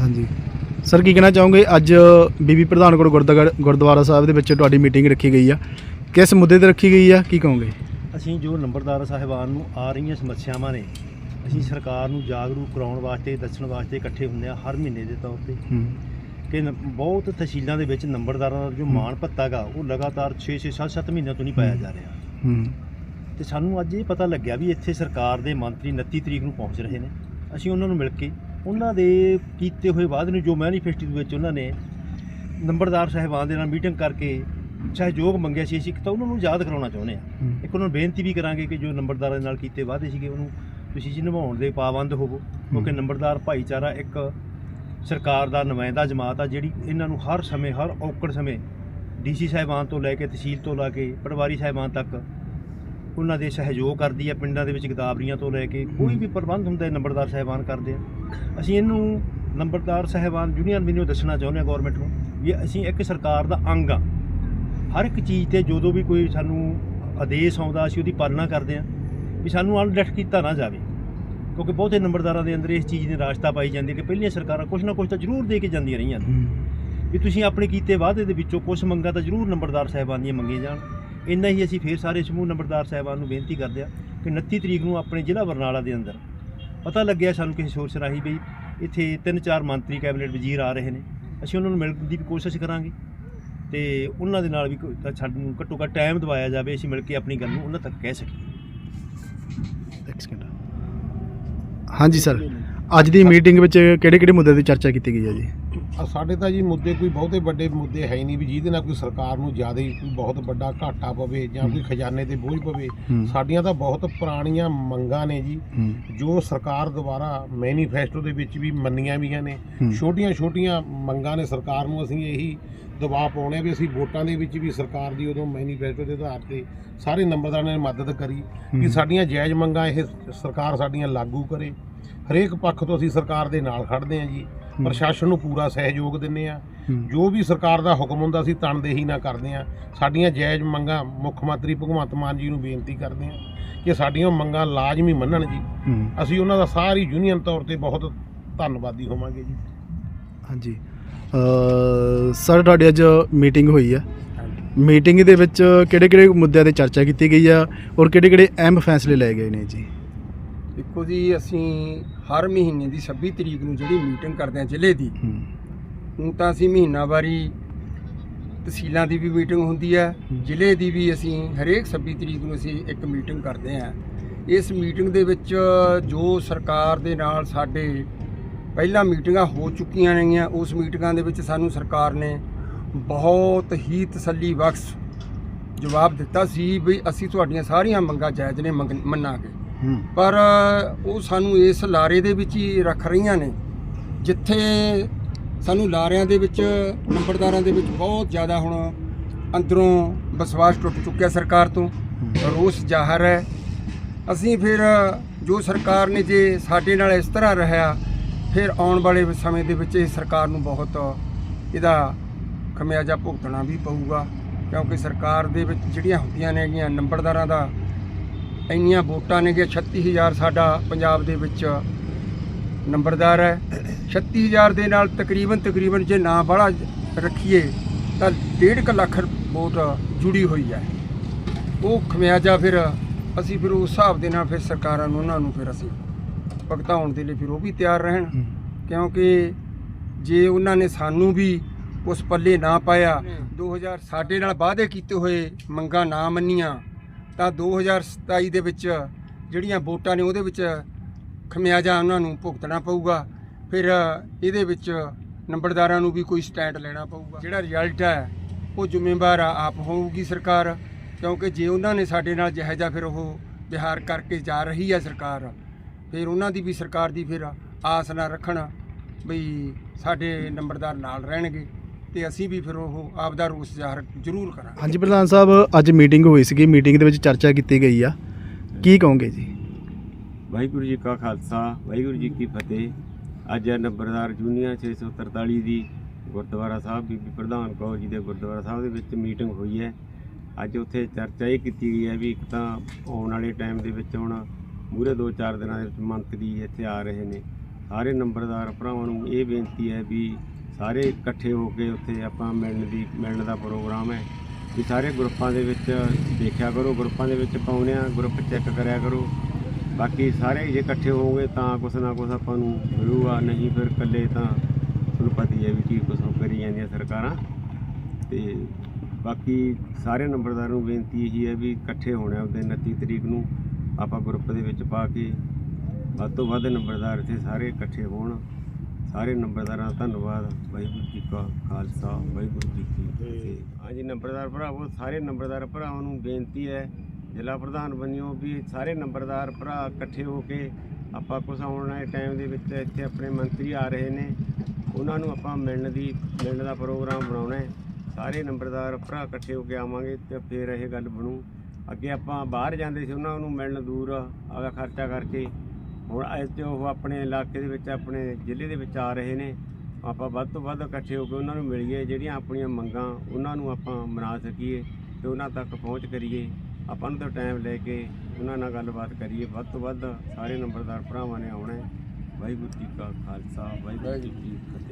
ਹਾਂਜੀ। ਸਰ ਕੀ ਕਹਿਣਾ ਚਾਹੋਗੇ? ਅੱਜ ਬੀਬੀ ਪ੍ਰਧਾਨਕੋਟ ਗੁਰਦੁਆਰਾ ਗੁਰਦੁਆਰਾ ਸਾਹਿਬ ਦੇ ਵਿੱਚ ਤੁਹਾਡੀ ਮੀਟਿੰਗ ਰੱਖੀ ਗਈ ਆ। ਕਿਸ ਮੁੱਦੇ ਤੇ ਰੱਖੀ ਗਈ ਆ? ਕੀ ਕਹੋਗੇ? ਅਸੀਂ ਜੋ ਨੰਬਰਦਾਰ ਸਾਹਿਬਾਨ ਨੂੰ ਆ ਰਹੀਆਂ ਸਮੱਸਿਆਵਾਂ ਨੇ ਅਸੀਂ ਸਰਕਾਰ ਨੂੰ ਜਾਗਰੂਕ ਕਰਾਉਣ ਵਾਸਤੇ ਦੱਸਣ ਵਾਸਤੇ ਇਕੱਠੇ ਹੁੰਦੇ ਆ ਹਰ ਮਹੀਨੇ ਦੇ ਤੌਰ ਤੇ। ਹੂੰ। ਕਿ ਨ- ਬਹੁਤ ਤਹਿਸੀਲਾਂ ਦੇ ਵਿੱਚ ਨੰਬਰਦਾਰਾਂ ਦਾ ਜੋ ਮਾਣ ਭੱਤਾ ਗਾ ਉਹ ਲਗਾਤਾਰ 6 6 7 7 ਮਹੀਨਿਆਂ ਤੋਂ ਨਹੀਂ ਪਾਇਆ ਜਾ ਰਿਹਾ। ਹੂੰ। ਤੇ ਸਾਨੂੰ ਅੱਜ ਇਹ ਪਤਾ ਲੱਗਿਆ ਵੀ ਇੱਥੇ ਸਰਕਾਰ ਦੇ ਮੰਤਰੀ 29 ਤਰੀਕ ਨੂੰ ਪਹੁੰਚ ਰਹੇ ਨੇ। ਅਸੀਂ ਉਹਨਾਂ ਨੂੰ ਮਿਲ ਕੇ ਉਹਨਾਂ ਦੇ ਕੀਤੇ ਹੋਏ ਵਾਅਦੇ ਨੂੰ ਜੋ ਮੈਨੀਫੈਸਟੋ ਦੇ ਵਿੱਚ ਉਹਨਾਂ ਨੇ ਨੰਬਰਦਾਰ ਸਾਹਿਬਾਨ ਦੇ ਨਾਲ ਮੀਟਿੰਗ ਕਰਕੇ ਸਹਿਯੋਗ ਮੰਗਿਆ ਸੀ ਅਸੀਂ ਤਾਂ ਉਹਨਾਂ ਨੂੰ ਯਾਦ ਕਰਾਉਣਾ ਚਾਹੁੰਦੇ ਆ। ਇੱਕ ਉਹਨਾਂ ਨੂੰ ਬੇਨਤੀ ਵੀ ਕਰਾਂਗੇ ਕਿ ਜੋ ਨੰਬਰਦਾਰਾਂ ਦੇ ਨਾਲ ਕੀਤੇ ਵਾਅਦੇ ਸੀਗੇ ਉਹਨੂੰ ਤੁਸੀਂ ਜੀ ਨਿਭਾਉਣ ਦੇ ਪਾਬੰਦ ਹੋਵੋ ਕਿਉਂਕਿ ਨੰਬਰਦਾਰ ਭਾਈਚਾਰਾ ਇੱਕ ਸਰਕਾਰ ਦਾ ਨੁਮਾਇੰਦਾ ਜਮਾਤ ਆ ਜਿਹੜੀ ਇਹਨਾਂ ਨੂੰ ਹਰ ਸਮੇਂ ਹਰ ਔਕੜ ਸਮੇਂ ਡੀਸੀ ਸਾਹਿਬਾਨ ਤੋਂ ਲੈ ਕੇ ਤਹਿਸੀਲ ਤੋਂ ਲਾ ਕੇ ਪਟਵਾਰੀ ਸਾਹਿਬਾਨ ਤੱਕ ਉਹਨਾਂ ਦੇ ਸਹਿਯੋਗ ਕਰਦੀ ਆ ਪਿੰਡਾਂ ਦੇ ਵਿੱਚ ਗਦਾਵਰੀਆਂ ਤੋਂ ਲੈ ਕੇ ਕੋਈ ਵੀ ਪ੍ਰਬੰਧ ਹੁੰਦਾ ਹੈ ਨੰਬਰਦਾਰ ਸਾਹਿਬਾਨ ਕਰਦੇ ਆ। ਅਸੀਂ ਇਹਨੂੰ ਨੰਬਰਦਾਰ ਸਾਹਿਬਾਨ ਯੂਨੀਅਨ ਵੀ ਨੂੰ ਦੱਸਣਾ ਚਾਹੁੰਦੇ ਆ ਗਵਰਨਮੈਂਟ ਨੂੰ ਵੀ ਅਸੀਂ ਇੱਕ ਸਰਕਾਰ ਦਾ ਅੰਗ ਆ। ਹਰ ਇੱਕ ਚੀਜ਼ ਤੇ ਜਦੋਂ ਵੀ ਕੋਈ ਸਾਨੂੰ ਆਦੇਸ਼ ਆਉਂਦਾ ਅਸੀਂ ਉਹਦੀ ਪਾਲਣਾ ਕਰਦੇ ਆ ਵੀ ਸਾਨੂੰ ਅਣਡਿੱਠ ਕੀਤਾ ਨਾ ਜਾਵੇ। ਕਿਉਂਕਿ ਬਹੁਤੇ ਨੰਬਰਦਾਰਾਂ ਦੇ ਅੰਦਰ ਇਸ ਚੀਜ਼ ਦੀ ਰਾਸਤਾ ਪਾਈ ਜਾਂਦੀ ਹੈ ਕਿ ਪਹਿਲੀਆਂ ਸਰਕਾਰਾਂ ਕੁਝ ਨਾ ਕੁਝ ਤਾਂ ਜ਼ਰੂਰ ਦੇ ਕੇ ਜਾਂਦੀਆਂ ਰਹੀਆਂ ਹੂੰ। ਵੀ ਤੁਸੀਂ ਆਪਣੇ ਕੀਤੇ ਵਾਅਦੇ ਦੇ ਵਿੱਚੋਂ ਕੁਝ ਮੰਗਾਂ ਤਾਂ ਜ਼ਰੂਰ ਨੰਬਰਦਾਰ ਸਾਹਿਬਾਨ ਦੀਆਂ ਮੰਗੀਆਂ ਜਾਣ। ਇੰਨਾ ਹੀ ਅਸੀਂ ਫੇਰ ਸਾਰੇ ਸਮੂਹ ਨੰਬਰਦਾਰ ਸਾਹਿਬਾਨ ਨੂੰ ਬੇਨਤੀ ਕਰਦੇ ਆ ਕਿ 29 ਤਰੀਕ ਨੂੰ ਆਪਣੇ ਜ਼ਿਲ੍ਹਾ ਬਰਨਾਲਾ ਦੇ ਅੰਦਰ ਪਤਾ ਲੱਗਿਆ ਸਾਨੂੰ ਕਿਸੇ ਸੋਰਸ ਰਾਹੀਂ ਵੀ ਇੱਥੇ ਤਿੰਨ ਚਾਰ ਮੰਤਰੀ ਕੈਬਨਿਟ ਵਜ਼ੀਰ ਆ ਰਹੇ ਨੇ। ਅਸੀਂ ਉਹਨਾਂ ਨੂੰ ਮਿਲਣ ਦੀ ਕੋਸ਼ਿਸ਼ ਕਰਾਂਗੇ ਤੇ ਉਹਨਾਂ ਦੇ ਨਾਲ ਵੀ ਤਾਂ ਸਾਨੂੰ ਘੱਟੋ ਘੱਟ ਟਾਈਮ ਦਵਾਇਆ ਜਾਵੇ, ਅਸੀਂ ਮਿਲ ਕੇ ਆਪਣੀ ਗੱਲ ਨੂੰ ਉਹਨਾਂ ਤੱਕ ਕਹਿ ਸਕੀਏ। ਹਾਂਜੀ ਸਰ ਅੱਜ ਦੀ ਮੀਟਿੰਗ ਵਿੱਚ ਕਿਹੜੇ ਕਿਹੜੇ ਮੁੱਦੇ ਦੀ ਚਰਚਾ ਕੀਤੀ ਗਈ ਹੈ ਜੀ ਆ ਸਾਡੇ ਤਾਂ ਜੀ ਮੁੱਦੇ ਕੋਈ ਬਹੁਤੇ ਵੱਡੇ ਮੁੱਦੇ ਹੈ ਹੀ ਨਹੀਂ ਵੀ ਜਿਹਦੇ ਨਾਲ ਕੋਈ ਸਰਕਾਰ ਨੂੰ ਜ਼ਿਆਦਾ ਹੀ ਕੋਈ ਬਹੁਤ ਵੱਡਾ ਘਾਟਾ ਪਵੇ ਜਾਂ ਕੋਈ ਖਜ਼ਾਨੇ ਤੇ ਬੋਝ ਪਵੇ। ਸਾਡੀਆਂ ਤਾਂ ਬਹੁਤ ਪੁਰਾਣੀਆਂ ਮੰਗਾਂ ਨੇ ਜੀ ਜੋ ਸਰਕਾਰ ਦੁਆਰਾ ਮੈਨੀਫੈਸਟੋ ਦੇ ਵਿੱਚ ਵੀ ਮੰਨੀਆਂ ਵੀਆਂ ਨੇ। ਛੋਟੀਆਂ-ਛੋਟੀਆਂ ਮੰਗਾਂ ਨੇ ਸਰਕਾਰ ਨੂੰ ਅਸੀਂ ਇਹੀ ਦਬਾਅ ਪਾਉਣੇ ਵੀ ਅਸੀਂ ਵੋਟਾਂ ਦੇ ਵਿੱਚ ਵੀ ਸਰਕਾਰ ਦੀ ਉਦੋਂ ਮੈਨੀਫੈਸਟੋ ਦੇ ਆਧਾਰ ਤੇ ਸਾਰੇ ਨੰਬਰਦਾਰਾਂ ਨੇ ਮਦਦ ਕਰੀ ਕਿ। ਸਾਡੀਆਂ ਜਾਇਜ਼ ਮੰਗਾਂ ਇਹ ਸਰਕਾਰ ਸਾਡੀਆਂ ਲਾਗੂ ਕਰੇ ਹਰੇਕ ਪੱਖ ਤੋਂ ਅਸੀਂ ਸਰਕਾਰ ਦੇ ਨਾਲ ਖੜਦੇ ਹਾਂ ਜੀ। ਹੂੰ। ਪ੍ਰਸ਼ਾਸਨ ਨੂੰ ਪੂਰਾ ਸਹਿਯੋਗ ਦਿੰਦੇ ਆ ਹੂੰ। ਜੋ ਵੀ ਸਰਕਾਰ ਦਾ ਹੁਕਮ ਹੁੰਦਾ ਅਸੀਂ ਤਣਦੇਹੀ ਨਾ ਕਰਦੇ ਆ ਸਾਡੀਆਂ ਜਾਇਜ਼ ਮੰਗਾਂ ਮੁੱਖ ਮੰਤਰੀ ਭਗਵੰਤ ਮਾਨ ਜੀ ਨੂੰ ਬੇਨਤੀ ਕਰਦੇ ਆ ਕਿ ਸਾਡੀਆਂ ਮੰਗਾਂ ਲਾਜ਼ਮੀ ਮੰਨਣ ਜੀ। ਹੂੰ। ਅਸੀਂ ਉਹਨਾਂ ਦਾ ਸਾਰੀ ਯੂਨੀਅਨ ਤੌਰ ਤੇ ਬਹੁਤ ਧੰਨਵਾਦੀ ਹੋਵਾਂਗੇ ਜੀ। ਹਾਂਜੀ। ਸਰ ਤੁਹਾਡੀ ਅੱਜ ਮੀਟਿੰਗ ਹੋਈ ਆ। ਮੀਟਿੰਗ ਦੇ ਵਿੱਚ ਕਿਹੜੇ ਕਿਹੜੇ ਮੁੱਦਿਆਂ ਤੇ ਚਰਚਾ ਕੀਤੀ ਗਈ ਆ ਔਰ ਕਿਹੜੇ ਕਿਹੜੇ ਅਹਿਮ ਫੈਸਲੇ ਲਏ ਗਏ ਨੇ ਜੀ? ਦੇਖੋ ਜੀ ਅਸੀਂ ਹਰ ਮਹੀਨੇ ਦੀ 26 ਤਰੀਕ ਨੂੰ ਜਿਹੜੀ ਮੀਟਿੰਗ ਕਰਦੇ ਹਾਂ ਜ਼ਿਲ੍ਹੇ ਦੀ ਹੂੰ। ਹੁਣ ਤਾਂ ਅਸੀਂ ਮਹੀਨਾਵਾਰੀ ਤਹਿਸੀਲਾਂ ਦੀ ਵੀ ਮੀਟਿੰਗ ਹੁੰਦੀ ਹੈ। ਜ਼ਿਲ੍ਹੇ ਦੀ ਵੀ ਅਸੀਂ ਹਰੇਕ 26 ਤਰੀਕ ਨੂੰ ਅਸੀਂ ਇੱਕ ਮੀਟਿੰਗ ਕਰਦੇ ਹਾਂ। ਇਸ ਮੀਟਿੰਗ ਦੇ ਵਿੱਚ ਜੋ ਸਰਕਾਰ ਦੇ ਨਾਲ ਸਾਡੇ ਪਹਿਲਾਂ ਮੀਟਿੰਗਾਂ ਹੋ ਚੁੱਕੀਆਂ ਨੇਗੀਆਂ ਉਸ ਮੀਟਿੰਗਾਂ ਦੇ ਵਿੱਚ ਸਾਨੂੰ ਸਰਕਾਰ ਨੇ ਬਹੁਤ ਹੀ ਤਸੱਲੀ ਬਖਸ਼ ਜਵਾਬ ਦਿੱਤਾ ਸੀ ਵੀ ਅਸੀਂ ਤੁਹਾਡੀਆਂ ਸਾਰੀਆਂ ਮੰਗਾਂ ਜਾਇਜ਼ ਨੇ ਮੰਨਾਂਗੇ। ਪਰ ਉਹ ਸਾਨੂੰ ਇਸ ਲਾਰੇ ਦੇ ਵਿੱਚ ਹੀ ਰੱਖ ਰਹੀਆਂ ਨੇ ਜਿੱਥੇ ਸਾਨੂੰ ਲਾਰਿਆਂ ਦੇ ਵਿੱਚ ਨੰਬਰਦਾਰਾਂ ਦੇ ਵਿੱਚ ਬਹੁਤ ਜ਼ਿਆਦਾ ਹੁਣ ਅੰਦਰੋਂ ਵਿਸ਼ਵਾਸ ਟੁੱਟ ਚੁੱਕਿਆ ਸਰਕਾਰ ਤੋਂ ਰੋਸ ਜ਼ਾਹਰ ਹੈ। ਅਸੀਂ ਫਿਰ ਜੋ ਸਰਕਾਰ ਨੇ ਜੇ ਸਾਡੇ ਨਾਲ ਇਸ ਤਰ੍ਹਾਂ ਰਿਹਾ ਫਿਰ ਆਉਣ ਵਾਲੇ ਸਮੇਂ ਦੇ ਵਿੱਚ ਇਹ ਸਰਕਾਰ ਨੂੰ ਬਹੁਤ ਇਹਦਾ ਖਮਿਆਜਾ ਭੁਗਤਣਾ ਵੀ ਪਊਗਾ ਕਿਉਂਕਿ ਸਰਕਾਰ ਦੇ ਵਿੱਚ ਜਿਹੜੀਆਂ ਹੁੰਦੀਆਂ ਨੇਗੀਆਂ ਨੰਬਰਦਾਰਾਂ ਦਾ ਇੰਨੀਆਂ ਵੋਟਾਂ ਨੇਗੀਆਂ 36000 ਸਾਡਾ ਪੰਜਾਬ ਦੇ ਵਿੱਚ ਨੰਬਰਦਾਰ ਹੈ। 36000 ਦੇ ਨਾਲ ਤਕਰੀਬਨ ਤਕਰੀਬਨ ਜੇ ਨਾ ਬੜਾ ਰੱਖੀਏ ਤਾਂ 1.5 ਲੱਖ ਵੋਟ ਜੁੜੀ ਹੋਈ ਹੈ। ਉਹ ਖਮਿਆਜਾ ਫਿਰ ਅਸੀਂ ਫਿਰ ਉਸ ਹਿਸਾਬ ਦੇ ਨਾਲ ਫਿਰ ਸਰਕਾਰਾਂ ਨੂੰ ਉਹਨਾਂ ਨੂੰ ਫਿਰ ਅਸੀਂ ਭੁਗਤਾਉਣ ਦੇ ਲਈ ਫਿਰ ਉਹ ਵੀ ਤਿਆਰ ਰਹਿਣ। ਕਿਉਂਕਿ ਜੇ ਉਹਨਾਂ ਨੇ ਸਾਨੂੰ ਵੀ ਉਸ ਪੱਲੇ ਨਾ ਪਾਇਆ 2000 ਸਾਡੇ ਨਾਲ ਵਾਅਦੇ ਕੀਤੇ ਹੋਏ ਮੰਗਾਂ ਨਾ ਮੰਨੀਆਂ ਤਾਂ 2027 ਦੇ ਵਿੱਚ ਜਿਹੜੀਆਂ ਵੋਟਾਂ ਨੇ ਉਹਦੇ ਵਿੱਚ ਖਮਿਆਜਾ ਉਹਨਾਂ ਨੂੰ ਭੁਗਤਣਾ ਪਊਗਾ। ਫਿਰ ਇਹਦੇ ਵਿੱਚ ਨੰਬਰਦਾਰਾਂ ਨੂੰ ਵੀ ਕੋਈ ਸਟੈਂਡ ਲੈਣਾ ਪਊਗਾ। ਜਿਹੜਾ ਰਿਜ਼ਲਟ ਹੈ, ਉਹ ਜ਼ਿੰਮੇਵਾਰ ਆਪ ਹੋਊਗੀ ਸਰਕਾਰ। ਕਿਉਂਕਿ ਜੇ ਉਹਨਾਂ ਨੇ ਸਾਡੇ ਨਾਲ ਜਿਹੋ ਜਿਹਾ ਫਿਰ ਉਹ ਵਿਹਾਰ ਕਰਕੇ ਜਾ ਰਹੀ ਹੈ ਸਰਕਾਰ, ਫਿਰ ਉਹਨਾਂ ਦੀ ਵੀ ਸਰਕਾਰ ਦੀ ਫਿਰ ਆਸ ਨਾ ਰੱਖਣ ਬਈ ਸਾਡੇ ਨੰਬਰਦਾਰ ਨਾਲ ਰਹਿਣਗੇ। ਤੇ ਅਸੀਂ ਵੀ ਫਿਰ ਉਹ ਆਪ ਦਾ ਰੋਸ ਜ਼ਾਹਰ ਜ਼ਰੂਰ ਕਰਾਂਗੇ। ਹਾਂਜੀ ਪ੍ਰਧਾਨ ਸਾਹਿਬ ਅੱਜ ਮੀਟਿੰਗ ਹੋਈ ਸੀਗੀ ਮੀਟਿੰਗ ਦੇ ਵਿੱਚ ਚਰਚਾ ਕੀਤੀ ਗਈ ਆ। ਕੀ ਕਹੋਗੇ ਜੀ? ਵਾਹਿਗੁਰੂ ਜੀ ਕਾ ਖਾਲਸਾ ਵਾਹਿਗੁਰੂ ਜੀ ਕੀ ਫਤਿਹ। ਅੱਜ ਇਹ ਨੰਬਰਦਾਰ ਜੂਨੀਅਰ 643 ਦੀ ਗੁਰਦੁਆਰਾ ਸਾਹਿਬ ਬੀਬੀ ਪ੍ਰਧਾਨ ਕੌਰ ਜੀ ਦੇ ਗੁਰਦੁਆਰਾ ਸਾਹਿਬ ਦੇ ਵਿੱਚ ਮੀਟਿੰਗ ਹੋਈ ਹੈ। ਅੱਜ ਉੱਥੇ ਚਰਚਾ ਇਹ ਕੀਤੀ ਗਈ ਹੈ ਵੀ ਇੱਕ ਤਾਂ ਆਉਣ ਵਾਲੇ ਟਾਈਮ ਦੇ ਵਿੱਚ ਹੁਣ ਮੂਰੇ 2-4 ਦਿਨਾਂ ਦੇ ਵਿੱਚ ਮੰਤਰੀ ਇੱਥੇ ਆ ਰਹੇ ਨੇ। ਸਾਰੇ ਨੰਬਰਦਾਰ ਭਰਾਵਾਂ ਨੂੰ ਇਹ ਬੇਨਤੀ ਹੈ ਵੀ ਸਾਰੇ ਇਕੱਠੇ ਹੋ ਕੇ ਉੱਥੇ ਆਪਾਂ ਮਿਲਣ ਦੀ, ਮਿਲਣ ਦਾ ਪ੍ਰੋਗਰਾਮ ਹੈ। ਵੀ ਸਾਰੇ ਗਰੁੱਪਾਂ ਦੇ ਵਿੱਚ ਦੇਖਿਆ ਕਰੋ, ਗਰੁੱਪਾਂ ਦੇ ਵਿੱਚ ਪਾਉਂਦੇ ਆ ਗਰੁੱਪ ਚੈੱਕ ਕਰਿਆ ਕਰੋ। ਬਾਕੀ ਸਾਰੇ ਜੇ ਇਕੱਠੇ ਹੋਵੋਗੇ ਤਾਂ ਕੁਛ ਨਾ ਕੁਛ ਆਪਾਂ ਨੂੰ ਮਿਲੂਗਾ, ਨਹੀਂ ਫਿਰ ਇਕੱਲੇ ਤਾਂ ਤੁਹਾਨੂੰ ਪਤਾ ਹੀ ਹੈ ਵੀ ਕੀ ਕੁਛ ਕਰੀ ਜਾਂਦੀਆਂ ਸਰਕਾਰਾਂ। ਤੇ ਬਾਕੀ ਸਾਰੇ ਨੰਬਰਦਾਰਾਂ ਨੂੰ ਬੇਨਤੀ ਇਹੀ ਹੈ ਵੀ ਇਕੱਠੇ ਹੋਣਾ ਉਹਦੇ 29 ਤਰੀਕ ਨੂੰ। ਆਪਾਂ ਗਰੁੱਪ ਦੇ ਵਿੱਚ ਪਾ ਕੇ ਵੱਧ ਤੋਂ ਵੱਧ ਨੰਬਰਦਾਰ ਇੱਥੇ ਸਾਰੇ ਇਕੱਠੇ ਹੋਣ। ਸਾਰੇ ਨੰਬਰਦਾਰਾਂ ਦਾ ਧੰਨਵਾਦ। ਵਾਹਿਗੁਰੂ ਜੀ ਕਾ ਖਾਲਸਾ ਵਾਹਿਗੁਰੂ ਜੀ ਕੀ ਫਤਿਹ। ਹਾਂਜੀ ਨੰਬਰਦਾਰ ਭਰਾਵੋ ਸਾਰੇ ਨੰਬਰਦਾਰ ਭਰਾਵਾਂ ਨੂੰ ਬੇਨਤੀ ਹੈ ਜ਼ਿਲ੍ਹਾ ਪ੍ਰਧਾਨ ਬਣਿਓ ਵੀ ਸਾਰੇ ਨੰਬਰਦਾਰ ਭਰਾ ਇਕੱਠੇ ਹੋ ਕੇ ਆਪਾਂ ਕੁਛ ਆਉਣ ਵਾਲੇ ਟਾਈਮ ਦੇ ਵਿੱਚ ਇੱਥੇ ਆਪਣੇ ਮੰਤਰੀ ਆ ਰਹੇ ਨੇ। ਉਹਨਾਂ ਨੂੰ ਆਪਾਂ ਮਿਲਣ ਦੀ ਮਿਲਣ ਦਾ ਪ੍ਰੋਗਰਾਮ ਬਣਾਉਣਾ ਹੈ। ਸਾਰੇ ਨੰਬਰਦਾਰ ਭਰਾ ਇਕੱਠੇ ਹੋ ਕੇ ਆਵਾਂਗੇ ਤੇ ਫਿਰ ਇਹ ਗੱਲ ਬਣੂ। ਅੱਗੇ ਆਪਾਂ ਬਾਹਰ ਜਾਂਦੇ ਸੀ ਉਹਨਾਂ ਨੂੰ ਮਿਲਣ ਦੂਰ ਆਗਾ ਖਰਚਾ ਕਰਕੇ ਹੁਣ ਅੱਜ ਇੱਥੇ ਉਹ ਆਪਣੇ ਇਲਾਕੇ ਦੇ ਵਿੱਚ, ਆਪਣੇ ਜ਼ਿਲ੍ਹੇ ਦੇ ਵਿੱਚ ਆ ਰਹੇ ਨੇ, ਆਪਾਂ ਵੱਧ ਤੋਂ ਵੱਧ ਇਕੱਠੇ ਹੋ ਕੇ ਉਹਨਾਂ ਨੂੰ ਮਿਲੀਏ, ਜਿਹੜੀਆਂ ਆਪਣੀਆਂ ਮੰਗਾਂ ਉਹਨਾਂ ਨੂੰ ਆਪਾਂ ਮਨਾ ਸਕੀਏ ਤੇ ਉਹਨਾਂ ਤੱਕ ਪਹੁੰਚ ਕਰੀਏ। ਆਪਾਂ ਨੂੰ ਤਾਂ ਟਾਈਮ ਲੈ ਕੇ ਉਹਨਾਂ ਨਾਲ ਗੱਲਬਾਤ ਕਰੀਏ। ਵੱਧ ਤੋਂ ਵੱਧ ਸਾਰੇ ਨੰਬਰਦਾਰ ਭਰਾਵਾਂ ਨੇ ਆਉਣਾ ਵਾਹਿਗੁਰੂ ਜੀ ਕਾ ਖਾਲਸਾ, ਵਾਹਿਗੁਰੂ ਜੀ ਕੀ ਫਤਿਹ।